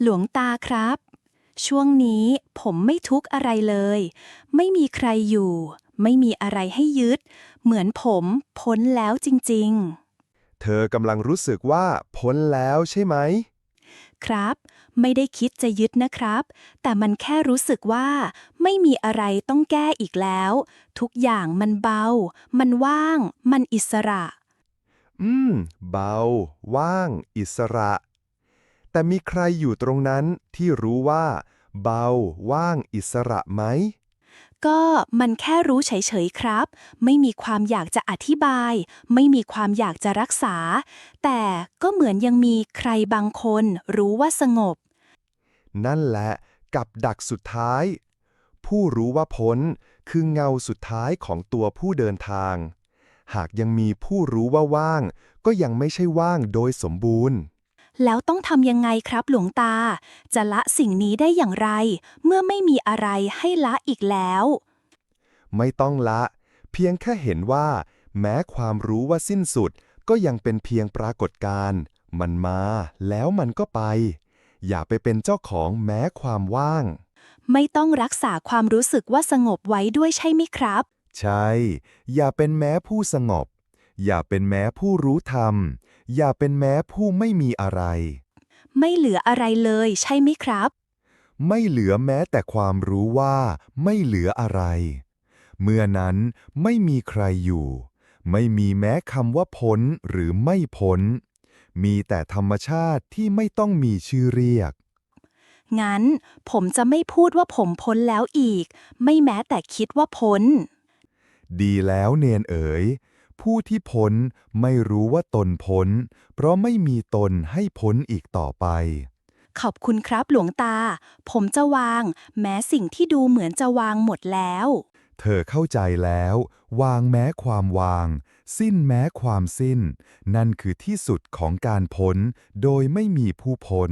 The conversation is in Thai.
หลวงตาครับ ช่วงนี้ผมไม่ทุกข์อะไรเลย ไม่มีใครอยู่ ไม่มีอะไรให้ยึด เหมือนผมพ้นแล้วจริงเธอกำลังรู้สึกว่าพ้นแล้วใช่ไหมๆครับ ไม่ได้คิดจะยึดนะครับ แต่มันแค่รู้สึกว่า ไม่มีอะไรต้องแก้อีกแล้ว ทุกอย่างมันเบา มันว่าง มันอิสระ อืม เบา ว่าง อิสระ แต่มีใครอยู่ตรงนั้นที่รู้ว่า เบา ว่างอิสระไหม ก็มันแค่รู้เฉยๆครับ ไม่มีความอยากจะอธิบาย ไม่มีความอยากจะรักษา แต่ก็เหมือนยังมีใครบางคนรู้ว่าสงบ นั่นแหละกับดักสุดท้าย ผู้รู้ว่าพ้นคือเงาสุดท้ายของตัวผู้เดินทาง หากยังมีผู้รู้ว่าว่าง ก็ยังไม่ใช่ว่างโดยสมบูรณ์ แล้วต้องทำยังไงครับหลวงตา จะละสิ่งนี้ได้อย่างไร เมื่อไม่มีอะไรให้ละอีกแล้ว ไม่ต้องละ เพียงแค่เห็นว่า แม้ความรู้ว่าสิ้นสุดก็ยังเป็นเพียงปรากฏการณ์มันมาแล้วมันก็ไป อย่าไปเป็นเจ้าของแม้ความว่าง ไม่ต้องรักษาความรู้สึกว่าสงบไว้ด้วยใช่ไหมครับ ใช่ อย่าเป็นแม้ผู้สงบ อย่าเป็นแม้ผู้รู้ธรรม อย่าเป็นแม้ผู้ไม่มีอะไร ไม่เหลืออะไรเลยใช่ไหมครับ ไม่เหลือแม้แต่ความรู้ว่าไม่เหลืออะไร เมื่อนั้นไม่มีใครอยู่ ไม่มีแม้คำว่าพ้นหรือไม่พ้น มีแต่ธรรมชาติที่ไม่ต้องมีชื่อเรียก งั้น ผมจะไม่พูดว่าผมพ้นแล้วอีก ไม่แม้แต่คิดว่าพ้น ดีแล้วเนนเอ๋ย ผู้ที่พ้นไม่รู้ว่าตนพ้น เพราะไม่มีตนให้พ้นอีกต่อไป ขอบคุณครับหลวงตา ผมจะวาง แม้สิ่งที่ดูเหมือนจะวางหมดแล้ว เธอเข้าใจแล้ว วางแม้ความวาง สิ้นแม้ความสิ้น นั่นคือที่สุดของการพ้น โดยไม่มีผู้พ้น